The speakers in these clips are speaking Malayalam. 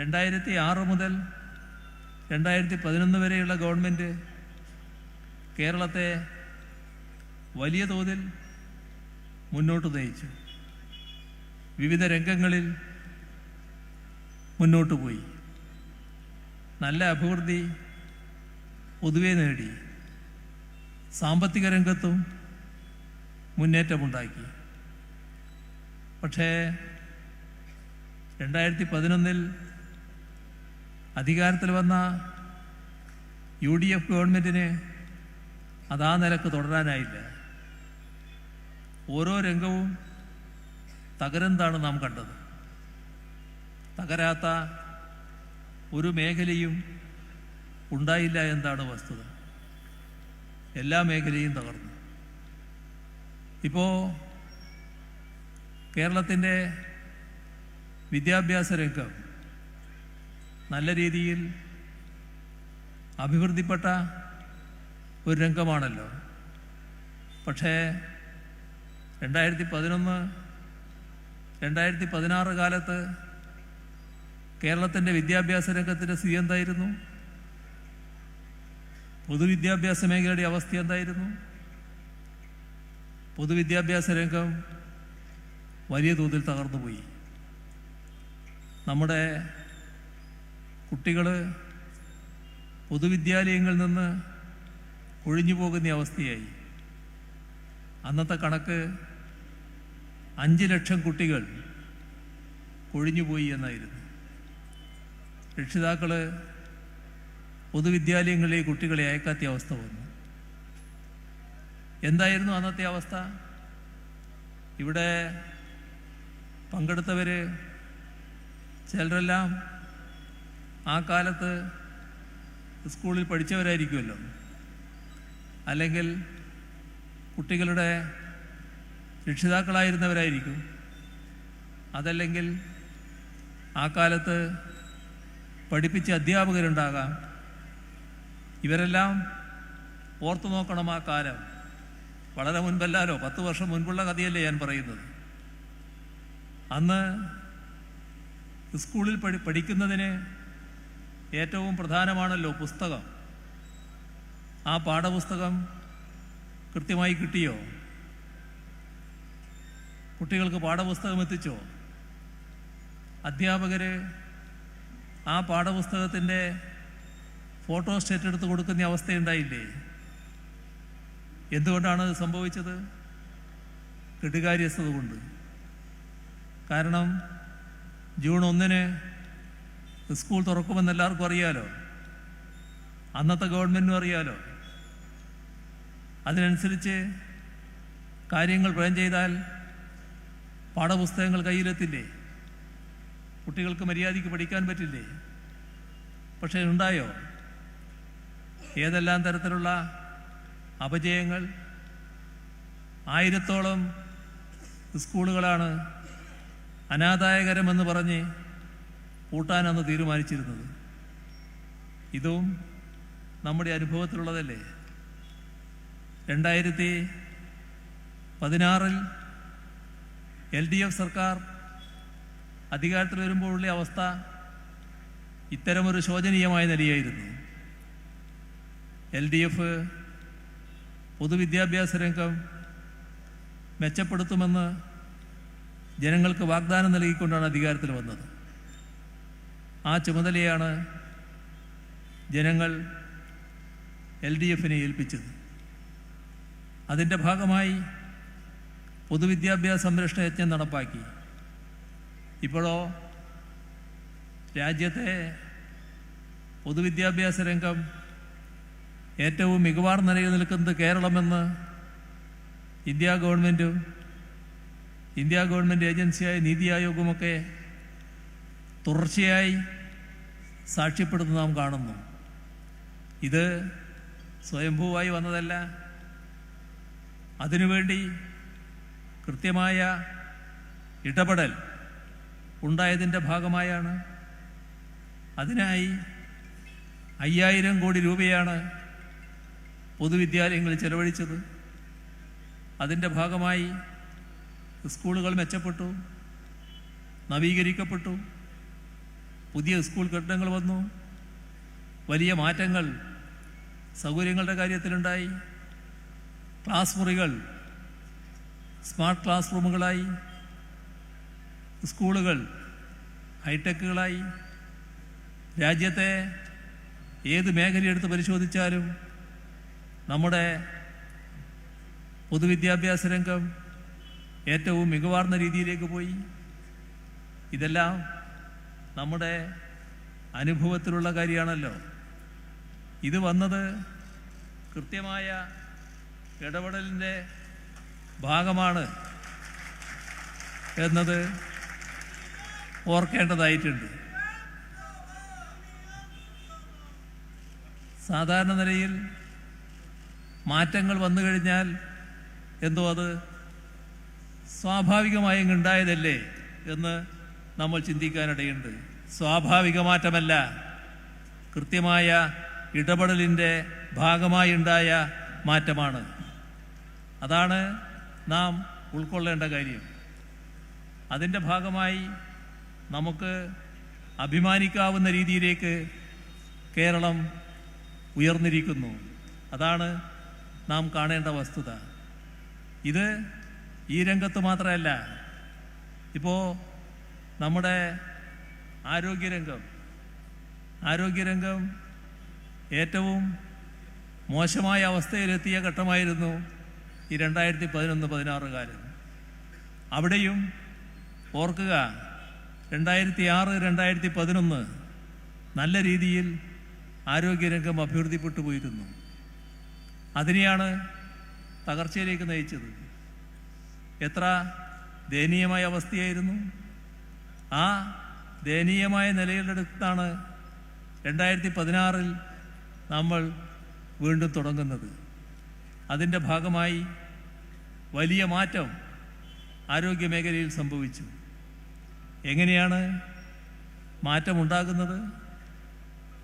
രണ്ടായിരത്തി ആറ് മുതൽ രണ്ടായിരത്തി പതിനൊന്ന് വരെയുള്ള ഗവൺമെന്റ് കേരളത്തെ വലിയ തോതിൽ മുന്നോട്ട് നയിച്ചു. വിവിധ രംഗങ്ങളിൽ മുന്നോട്ട് പോയി. നല്ല അഭിവൃദ്ധി പൊതുവെ നേടി. സാമ്പത്തിക രംഗത്തും മുന്നേറ്റമുണ്ടാക്കി. പക്ഷേ രണ്ടായിരത്തി പതിനൊന്നിൽ അധികാരത്തിൽ വന്ന യു ഡി എഫ് ഗവൺമെന്റിന് അതാ നിലയ്ക്ക് തുടരാനായില്ല. ഓരോ രംഗവും തകരന്താണ് നാം കണ്ടത്? തകരാത്ത ഒരു മേഖലയും ഉണ്ടായില്ല എന്താണ് വസ്തുത. എല്ലാ മേഖലയും തകർന്നു. ഇപ്പോൾ കേരളത്തിന്റെ വിദ്യാഭ്യാസ രംഗം നല്ല രീതിയിൽ അഭിവൃദ്ധിപ്പെട്ട ഒരു രംഗമാണല്ലോ. പക്ഷേ രണ്ടായിരത്തി പതിനൊന്ന് രണ്ടായിരത്തി പതിനാറ് കാലത്ത് കേരളത്തിന്റെ വിദ്യാഭ്യാസ രംഗത്തിന്റെ സ്ഥിതി എന്തായിരുന്നു? പൊതുവിദ്യാഭ്യാസ മേഖലയുടെ അവസ്ഥ എന്തായിരുന്നു? പൊതുവിദ്യാഭ്യാസ രംഗം വലിയ തോതിൽ തകർന്നുപോയി. നമ്മുടെ കുട്ടികൾ പൊതുവിദ്യാലയങ്ങളിൽ നിന്ന് ഒഴിഞ്ഞു പോകുന്ന അവസ്ഥയായി. അന്നത്തെ കണക്ക് അഞ്ച് ലക്ഷം കുട്ടികൾ കൊഴിഞ്ഞുപോയി എന്നായിരുന്നു. രക്ഷിതാക്കൾ പൊതുവിദ്യാലയങ്ങളിലെ കുട്ടികളെ അയക്കാത്ത അവസ്ഥ വന്നു. എന്തായിരുന്നു അന്നത്തെ അവസ്ഥ? ഇവിടെ പങ്കെടുത്തവർ ചിലരെല്ലാം ആ കാലത്ത് സ്കൂളിൽ പഠിച്ചവരായിരിക്കുമല്ലോ. അല്ലെങ്കിൽ കുട്ടികളുടെ രക്ഷിതാക്കളായിരുന്നവരായിരിക്കും. അതല്ലെങ്കിൽ ആ കാലത്ത് പഠിപ്പിച്ച അധ്യാപകരുണ്ടാകാം. ഇവരെല്ലാം ഓർത്തു നോക്കണം ആ കാലം. വളരെ മുൻപല്ലാലോ പത്ത് വർഷം മുൻപുള്ള കഥയല്ലേ ഞാൻ പറയുന്നത്. അന്ന് സ്കൂളിൽ പഠി പഠിക്കുന്നതിന് ഏറ്റവും പ്രധാനമാണല്ലോ പുസ്തകം. ആ പാഠപുസ്തകം കൃത്യമായി കിട്ടിയോ? കുട്ടികൾക്ക് പാഠപുസ്തകം എത്തിച്ചോ? അധ്യാപകർ ആ പാഠപുസ്തകത്തിന്റെ ഫോട്ടോ സ്റ്റേറ്റ് എടുത്ത് കൊടുക്കുന്ന അവസ്ഥയുണ്ടായില്ലേ? എന്തുകൊണ്ടാണ് അത് സംഭവിച്ചത്? കെടുകാര്യസ്ഥത കൊണ്ട്. കാരണം ജൂൺ ഒന്നിന് സ്കൂൾ തുറക്കുമെന്ന് എല്ലാവർക്കും അറിയാലോ? അന്നത്തെ ഗവൺമെന്റിനും അറിയാലോ? അതിനനുസരിച്ച് കാര്യങ്ങൾ പ്ലാൻ ചെയ്താൽ പാഠപുസ്തകങ്ങൾ കയ്യിലെത്തില്ലേ? കുട്ടികൾക്ക് മര്യാദയ്ക്ക് പഠിക്കാൻ പറ്റില്ലേ? പക്ഷേ ഉണ്ടായോ? ഏതെല്ലാം തരത്തിലുള്ള അപജയങ്ങൾ? ആയിരത്തോളം സ്കൂളുകളാണ് അനാദായകരമെന്ന് പറഞ്ഞ് കൂട്ടാനന്ന് തീരുമാനിച്ചിരുന്നത്. ഇതും നമ്മുടെ അനുഭവത്തിലുള്ളതല്ലേ? രണ്ടായിരത്തി പതിനാറിൽ എൽ ഡി എഫ് സർക്കാർ അധികാരത്തിൽ വരുമ്പോഴുള്ള അവസ്ഥ ഇത്തരമൊരു ശോചനീയമായ നിലയായിരുന്നു. എൽ ഡി എഫ് പൊതുവിദ്യാഭ്യാസ രംഗം മെച്ചപ്പെടുത്തുമെന്ന് ജനങ്ങൾക്ക് വാഗ്ദാനം നൽകിക്കൊണ്ടാണ് അധികാരത്തിൽ വന്നത്. ആ ചുമതലയാണ് ജനങ്ങൾ എൽ ഡി എഫിനെ ഏൽപ്പിച്ചത്. അതിന്റെ ഭാഗമായി പൊതുവിദ്യാഭ്യാസ സംരക്ഷണ യജ്ഞം നടപ്പാക്കി. ഇപ്പോഴോ രാജ്യത്തെ പൊതുവിദ്യാഭ്യാസ രംഗം ഏറ്റവും മികവാർന്ന നിലയിൽ നിൽക്കുന്നത് കേരളമെന്ന് ഇന്ത്യ ഗവൺമെന്റും ഇന്ത്യ ഗവൺമെന്റ് ഏജൻസിയായ നീതി ആയോഗുമൊക്കെ തുടർച്ചയായി സാക്ഷ്യപ്പെടുന്നത് നാം കാണുന്നു. ഇത് സ്വയംഭൂവായി വന്നതല്ല. അതിനുവേണ്ടി കൃത്യമായ ഇടപെടൽ ഉണ്ടായതിന്റെ ഭാഗമായാണ്. അതിനായി അയ്യായിരം കോടി രൂപയാണ് പൊതുവിദ്യാലയങ്ങളിൽ ചെലവഴിച്ചത്. അതിന്റെ ഭാഗമായി സ്കൂളുകൾ മെച്ചപ്പെട്ടു നവീകരിക്കപ്പെട്ടു. പുതിയ സ്കൂൾ കെട്ടിടങ്ങൾ വന്നു. വലിയ മാറ്റങ്ങൾ സൗകര്യങ്ങളുടെ കാര്യത്തിലുണ്ടായി. ക്ലാസ് മുറികൾ സ്മാർട്ട് ക്ലാസ് റൂമുകളായി. സ്കൂളുകൾ ഹൈടെക്കുകളായി. രാജ്യത്തെ ഏത് മേഖലയെടുത്ത് പരിശോധിച്ചാലും നമ്മുടെ പൊതുവിദ്യാഭ്യാസ രംഗം ഏറ്റവും മികവാർന്ന രീതിയിലേക്ക് പോയി. ഇതെല്ലാം നമ്മുടെ അനുഭവത്തിലുള്ള കാര്യമാണല്ലോ. ഇത് വന്നത് കൃത്യമായ ഇടപെടലിന്റെ ഭാഗമാണ് എന്നത് ഓർക്കേണ്ടതായിട്ടുണ്ട്. സാധാരണ നിലയിൽ മാറ്റങ്ങൾ വന്നു കഴിഞ്ഞാൽ എന്തോ അത് സ്വാഭാവികമായും ഉണ്ടായതല്ലേ എന്ന് നമ്മൾ ചിന്തിക്കാനിടയുണ്ട്. സ്വാഭാവിക മാറ്റമല്ല. കൃത്യമായ ഇടപെടലിന്റെ ഭാഗമായി ഉണ്ടായ മാറ്റമാണ്. അതാണ് നാം ഉൾക്കൊള്ളേണ്ട കാര്യം. അതിന്റെ ഭാഗമായി നമുക്ക് അഭിമാനിക്കാവുന്ന രീതിയിലേക്ക് കേരളം ഉയർന്നിരിക്കുന്നു. അതാണ് നാം കാണേണ്ട വസ്തുത. ഇത് ഈ രംഗത്ത് മാത്രമല്ല. ഇപ്പോൾ നമ്മുടെ ആരോഗ്യരംഗം. ആരോഗ്യരംഗം ഏറ്റവും മോശമായ അവസ്ഥയിലെത്തിയ ഘട്ടമായിരുന്നു ഈ രണ്ടായിരത്തി പതിനൊന്ന് പതിനാറ് കാലം. അവിടെയും ഓർക്കുക രണ്ടായിരത്തി ആറ് രണ്ടായിരത്തി പതിനൊന്ന് നല്ല രീതിയിൽ ആരോഗ്യരംഗം അഭിവൃദ്ധിപ്പെട്ടു പോയിരുന്നു. അതിനെയാണ് തകർച്ചയിലേക്ക് നയിച്ചത്. എത്ര ദയനീയമായ അവസ്ഥയായിരുന്നു. ആ ദയനീയമായ നിലയിലെടുത്താണ് രണ്ടായിരത്തി പതിനാറിൽ നമ്മൾ വീണ്ടും തുടങ്ങുന്നത്. അതിന്റെ ഭാഗമായി വലിയ മാറ്റം ആരോഗ്യ മേഖലയിൽ സംഭവിച്ചു. എങ്ങനെയാണ് മാറ്റമുണ്ടാകുന്നത്?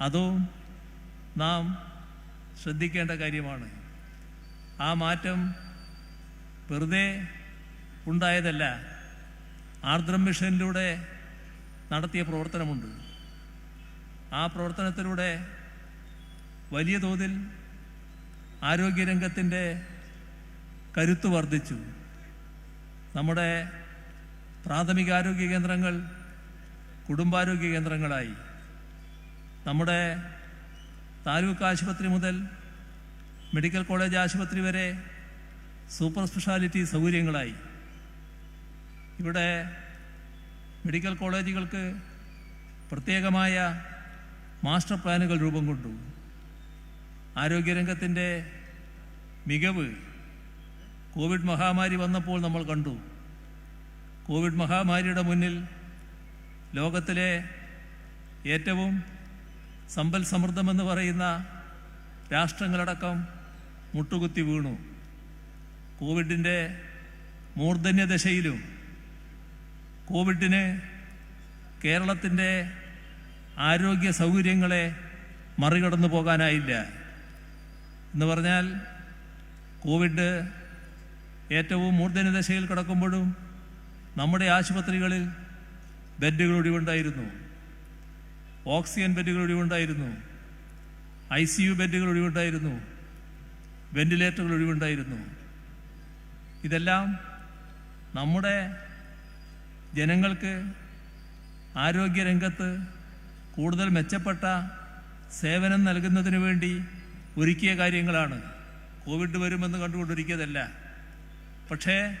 അതോ നാം ശ്രദ്ധിക്കേണ്ട കാര്യമാണ്. ആ മാറ്റം വെറുതെ ഉണ്ടായതല്ല. ആർദ്രം മിഷനിലൂടെ നടത്തിയ പ്രവർത്തനമുണ്ട്. ആ പ്രവർത്തനത്തിലൂടെ വലിയ തോതിൽ ആരോഗ്യരംഗത്തിന്റെ കരുത്ത് വർദ്ധിച്ചു. നമ്മുടെ പ്രാഥമിക ആരോഗ്യ കേന്ദ്രങ്ങൾ കുടുംബാരോഗ്യ കേന്ദ്രങ്ങളായി. നമ്മുടെ താലൂക്ക് ആശുപത്രി മുതൽ മെഡിക്കൽ കോളേജ് ആശുപത്രി വരെ സൂപ്പർ സ്പെഷ്യാലിറ്റി സൗകര്യങ്ങളായി. ഇവിടെ മെഡിക്കൽ കോളേജുകൾക്ക് പ്രത്യേകമായ മാസ്റ്റർ പ്ലാനുകൾ രൂപം കൊണ്ടു. ആരോഗ്യരംഗത്തിന്റെ മികവ് കോവിഡ് മഹാമാരി വന്നപ്പോൾ നമ്മൾ കണ്ടു. കോവിഡ് മഹാമാരിയുടെ മുന്നിൽ ലോകത്തിലെ ഏറ്റവും സമ്പൽ സമൃദ്ധമെന്ന് പറയുന്ന രാഷ്ട്രങ്ങളടക്കം മുട്ടുകുത്തി വീണു. കോവിഡിന്റെ മൂർധന്യദശയിലും കോവിഡിന് കേരളത്തിന്റെ ആരോഗ്യ സൗകര്യങ്ങളെ മറികടന്നു പോകാനായില്ല. എന്ന് പറഞ്ഞാൽ കോവിഡ് ഏറ്റവും മൂർധന ദശയിൽ കിടക്കുമ്പോഴും നമ്മുടെ ആശുപത്രികളിൽ ബെഡുകൾ ഒഴിവുണ്ടായിരുന്നു. ഓക്സിജൻ ബെഡുകൾ ഒഴിവുണ്ടായിരുന്നു. ഐ സി യു ബെഡുകൾ ഒഴിവുണ്ടായിരുന്നു. വെന്റിലേറ്ററുകൾ ഒഴിവുണ്ടായിരുന്നു. ഇതെല്ലാം നമ്മുടെ ജനങ്ങൾക്ക് ആരോഗ്യരംഗത്ത് കൂടുതൽ മെച്ചപ്പെട്ട സേവനം നൽകുന്നതിന് വേണ്ടി ഒരുക്കിയ കാര്യങ്ങളാണ്. കോവിഡ് വരുമെന്ന് കണ്ടുകൊണ്ടൊരുക്കിയതല്ല. പക്ഷേ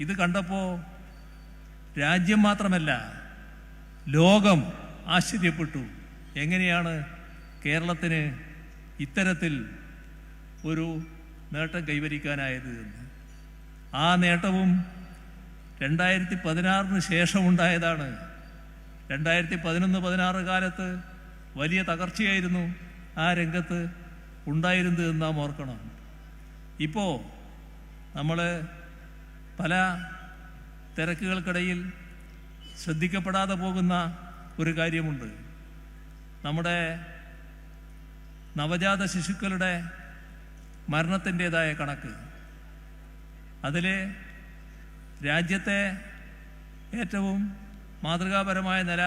ഇത് കണ്ടപ്പോൾ രാജ്യം മാത്രമല്ല ലോകം ആശ്ചര്യപ്പെട്ടു. എങ്ങനെയാണ് കേരളത്തിന് ഇത്തരത്തിൽ ഒരു നേട്ടം കൈവരിക്കാനായത് എന്ന്. ആ നേട്ടവും രണ്ടായിരത്തി പതിനാറിന് ശേഷമുണ്ടായതാണ്. രണ്ടായിരത്തി പതിനൊന്ന് പതിനാറ് കാലത്ത് വലിയ തകർച്ചയായിരുന്നു ആ രംഗത്ത് ഉണ്ടായിരുന്നത് എന്ന് നാം ഓർക്കണം. ഇപ്പോൾ നമ്മൾ പല തിരക്കുകൾക്കിടയിൽ ശ്രദ്ധിക്കപ്പെടാതെ പോകുന്ന ഒരു കാര്യമുണ്ട്. നമ്മുടെ നവജാത ശിശുക്കളുടെ മരണത്തിന്റെതായ കണക്ക്. അതിൽ രാജ്യത്തെ ഏറ്റവും മാതൃകാപരമായ നില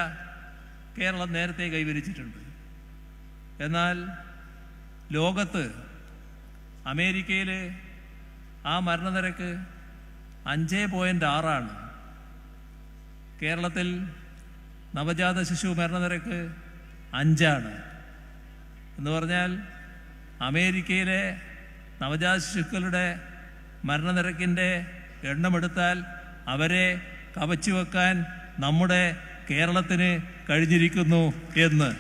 കേരളം നേരത്തെ കൈവരിച്ചിട്ടുണ്ട്. എന്നാൽ ലോകത്ത് അമേരിക്കയിൽ ആ മരണനിരക്ക് അഞ്ച് പോയിന്റ് ആറാണ് കേരളത്തിൽ നവജാത ശിശു മരണനിരക്ക് അഞ്ചാണ് എന്ന് പറഞ്ഞാൽ അമേരിക്കയിലെ നവജാത ശിശുക്കളുടെ മരണനിരക്കിന്റെ എണ്ണമെടുത്താൽ അവരെ കവച്ചു വെക്കാൻ നമ്മുടെ കേരളത്തിന് കഴിഞ്ഞിരിക്കുന്നു എന്ന്.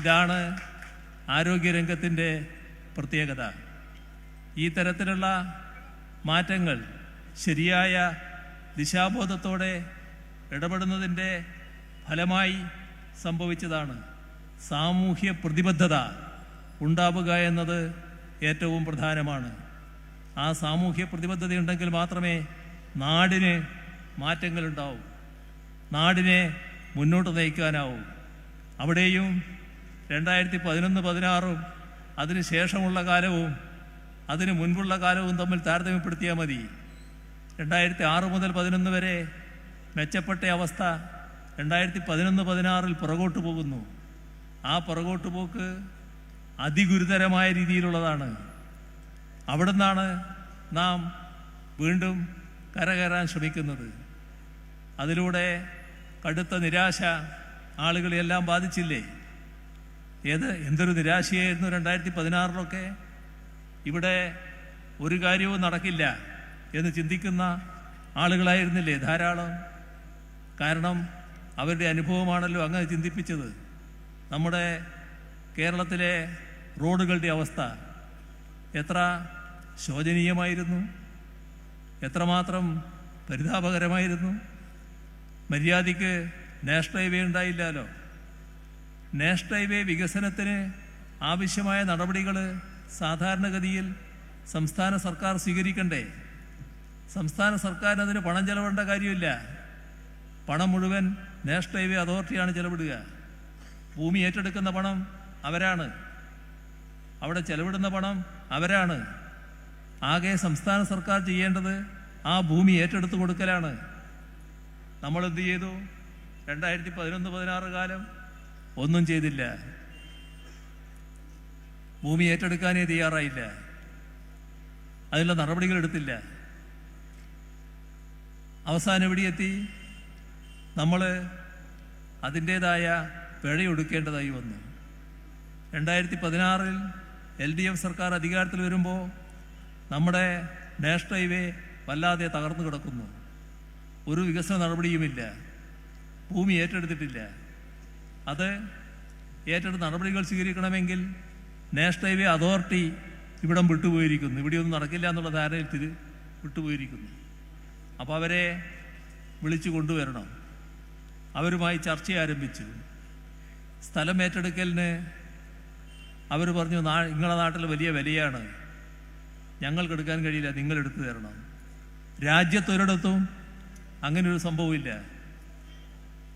ഇതാണ് ആരോഗ്യരംഗത്തിന്റെ പ്രത്യേകത. ഈ തരത്തിലുള്ള മാറ്റങ്ങൾ ശരിയായ ദിശാബോധത്തോടെ ഇടപെടുന്നതിന്റെ ഫലമായി സംഭവിച്ചതാണ്. സാമൂഹ്യ പ്രതിബദ്ധത ഉണ്ടാവുക എന്നത് ഏറ്റവും പ്രധാനമാണ്. ആ സാമൂഹ്യ പ്രതിബദ്ധത ഉണ്ടെങ്കിൽ മാത്രമേ നാടിന് മാറ്റങ്ങളുണ്ടാവൂ. നാടിനെ മുന്നോട്ട് നയിക്കാനാവൂ. അവിടെയും രണ്ടായിരത്തി പതിനൊന്ന് പതിനാറും അതിന് ശേഷമുള്ള കാലവും അതിന് മുൻപുള്ള കാലവും തമ്മിൽ താരതമ്യപ്പെടുത്തിയാൽ മതി. രണ്ടായിരത്തി ആറ് മുതൽ പതിനൊന്ന് വരെ മെച്ചപ്പെട്ട അവസ്ഥ രണ്ടായിരത്തി പതിനൊന്ന് പതിനാറിൽ പുറകോട്ട് പോകുന്നു. ആ പുറകോട്ട് പോക്ക് അതിഗുരുതരമായ രീതിയിലുള്ളതാണ്. അവിടെ നിന്നാണ് നാം വീണ്ടും കരകയറാൻ ശ്രമിക്കുന്നത്. അതിലൂടെ കടുത്ത നിരാശ ആളുകളെല്ലാം ബാധിച്ചില്ലേ? ഏത്? എന്തൊരു നിരാശയായിരുന്നു രണ്ടായിരത്തി പതിനാറിലൊക്കെ ഇവിടെ ഒരു കാര്യവും നടക്കില്ല എന്ന് ചിന്തിക്കുന്ന ആളുകളായിരുന്നില്ലേ ധാരാളം? കാരണം അവരുടെ അനുഭവമാണല്ലോ അങ്ങനെ ചിന്തിപ്പിച്ചത്. നമ്മുടെ കേരളത്തിലെ റോഡുകളുടെ അവസ്ഥ. എത്ര ശോചനീയമായിരുന്നു. എത്രമാത്രം പരിതാപകരമായിരുന്നു. മര്യാദയ്ക്ക് നാഷണൽ ഹൈവേ ഉണ്ടായില്ലല്ലോ നാഷണൽ ഹൈവേ വികസനത്തിന് ആവശ്യമായ നടപടികൾ സാധാരണഗതിയിൽ സംസ്ഥാന സർക്കാർ സ്വീകരിക്കണ്ടേ? സംസ്ഥാന സർക്കാരിന് അതിന് പണം ചെലവിടേണ്ട കാര്യമില്ല. പണം മുഴുവൻ നാഷണൽ ഹൈവേ അതോറിറ്റിയാണ് ചെലവിടുക. ഭൂമി ഏറ്റെടുക്കുന്ന പണം അവരാണ്. അവിടെ ചെലവിടുന്ന പണം അവരാണ്. ആകെ സംസ്ഥാന സർക്കാർ ചെയ്യേണ്ടത് ആ ഭൂമി ഏറ്റെടുത്ത് കൊടുക്കലാണ്. നമ്മൾ എന്ത് ചെയ്തു? രണ്ടായിരത്തി പതിനൊന്ന് പതിനാറ് കാലം ഒന്നും ചെയ്തില്ല. ഭൂമി ഏറ്റെടുക്കാനേ തയ്യാറായില്ല. അതിനുള്ള നടപടികൾ എടുത്തില്ല. അവസാനം എവിടെയെത്തി? നമ്മൾ അതിന്റേതായ പിഴയൊടുക്കേണ്ടതായി വന്നു. രണ്ടായിരത്തി പതിനാറിൽ എൽ ഡി എഫ് സർക്കാർ അധികാരത്തിൽ വരുമ്പോൾ നമ്മുടെ നാഷണൽ ഹൈവേ വല്ലാതെ തകർന്നു കിടക്കുന്നു. ഒരു വികസന നടപടിയുമില്ല. ഭൂമി ഏറ്റെടുത്തിട്ടില്ല. അത് ഏറ്റെടുത്ത് നടപടികൾ സ്വീകരിക്കണമെങ്കിൽ നാഷണൽ ഹൈവേ അതോറിറ്റി ഇവിടം വിട്ടുപോയിരിക്കുന്നു. ഇവിടെയൊന്നും നടക്കില്ല എന്നുള്ള ധാരണയിൽ തിരി വിട്ടുപോയിരിക്കുന്നു. അപ്പോൾ അവരെ വിളിച്ചു കൊണ്ടുവരണം. അവരുമായി ചർച്ച ആരംഭിച്ചു. സ്ഥലം ഏറ്റെടുക്കലിന് അവർ പറഞ്ഞു നാ നിങ്ങളുടെ നാട്ടിൽ വലിയ വിലയാണ്. ഞങ്ങൾക്ക് എടുക്കാൻ കഴിയില്ല നിങ്ങൾ എടുത്തു തരണം. രാജ്യത്തൊരിടത്തും അങ്ങനെ ഒരു സംഭവമില്ല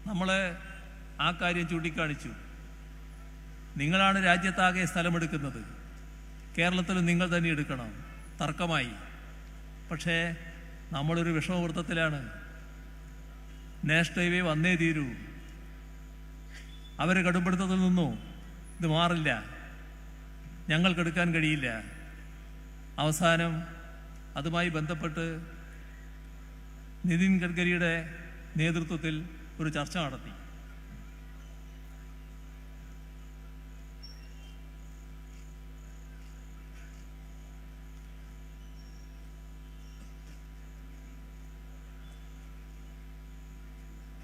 നമ്മളെ ആ കാര്യം ചൂണ്ടിക്കാണിച്ചു. നിങ്ങളാണ് രാജ്യത്താകെ സ്ഥലമെടുക്കുന്നത്. കേരളത്തിൽ നിങ്ങൾ തന്നെ എടുക്കണം. തർക്കമായി. പക്ഷേ നമ്മളൊരു വിഷമവൃത്തത്തിലാണ് നാഷണൽ ഹൈവേ വന്നേ തീരൂ. അവർ കടുംപിടുത്തത്തിൽ നിന്നു. ഇത് മാറില്ല. ഞങ്ങൾക്കെടുക്കാൻ കഴിയില്ല. അവസാനം അതുമായി ബന്ധപ്പെട്ട് നിതിൻ ഗഡ്കരിയുടെ നേതൃത്വത്തിൽ ഒരു ചർച്ച നടത്തി.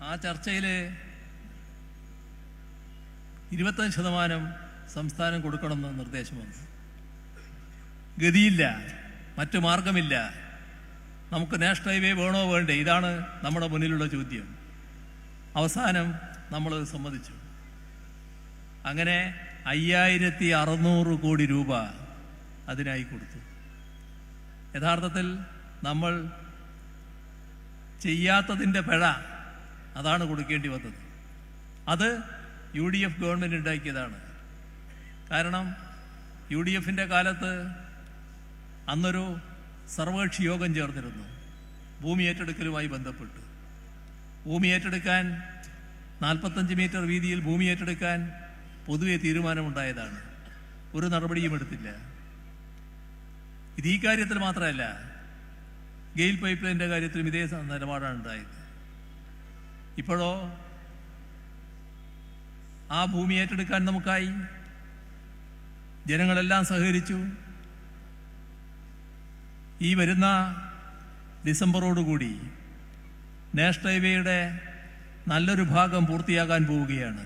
ആ ചർച്ചയിൽ ഇരുപത്തഞ്ച് ശതമാനം സംസ്ഥാനം കൊടുക്കണമെന്ന് നിർദ്ദേശം വന്നു. ഗതിയില്ല മറ്റു മാർഗമില്ല. നമുക്ക് നാഷണൽ ഹൈവേ വേണോ വേണ്ടേ? ഇതാണ് നമ്മുടെ മുന്നിലുള്ള ചോദ്യം. അവസാനം നമ്മൾ സമ്മതിച്ചു. അങ്ങനെ അയ്യായിരത്തി അറുന്നൂറ് കോടി രൂപ അതിനായി കൊടുത്തു. യഥാർത്ഥത്തിൽ നമ്മൾ ചെയ്യാത്തതിന്റെ പിഴ അതാണ് കൊടുക്കേണ്ടി വന്നത്. അത് യു ഡി എഫ് ഗവൺമെന്റ് ഉണ്ടാക്കിയതാണ്. കാരണം യു ഡി എഫിന്റെ കാലത്ത് അന്നൊരു സർവകക്ഷി യോഗം ചേർന്നിരുന്നു. ഭൂമി ഏറ്റെടുക്കലുമായി ബന്ധപ്പെട്ട്. ഭൂമി ഏറ്റെടുക്കാൻ നാൽപ്പത്തഞ്ച് മീറ്റർ വീതിയിൽ ഭൂമി ഏറ്റെടുക്കാൻ പൊതുവെ തീരുമാനമുണ്ടായതാണ്. ഒരു നടപടിയും എടുത്തില്ല. ഇത് ഈ കാര്യത്തിൽ മാത്രമല്ല ഗെയിൽ പൈപ്പ് ലൈന്റെ കാര്യത്തിലും ഇതേ നിലപാടാണ് ഉണ്ടായത്. ഇപ്പോഴോ ആ ഭൂമി ഏറ്റെടുക്കാൻ നമുക്കായി ജനങ്ങളെല്ലാം സഹകരിച്ചു ഈ വരുന്ന ഡിസംബറോടുകൂടി നാഷണൽ ഹൈവേയുടെ നല്ലൊരു ഭാഗം പൂർത്തിയാകാൻ പോവുകയാണ്.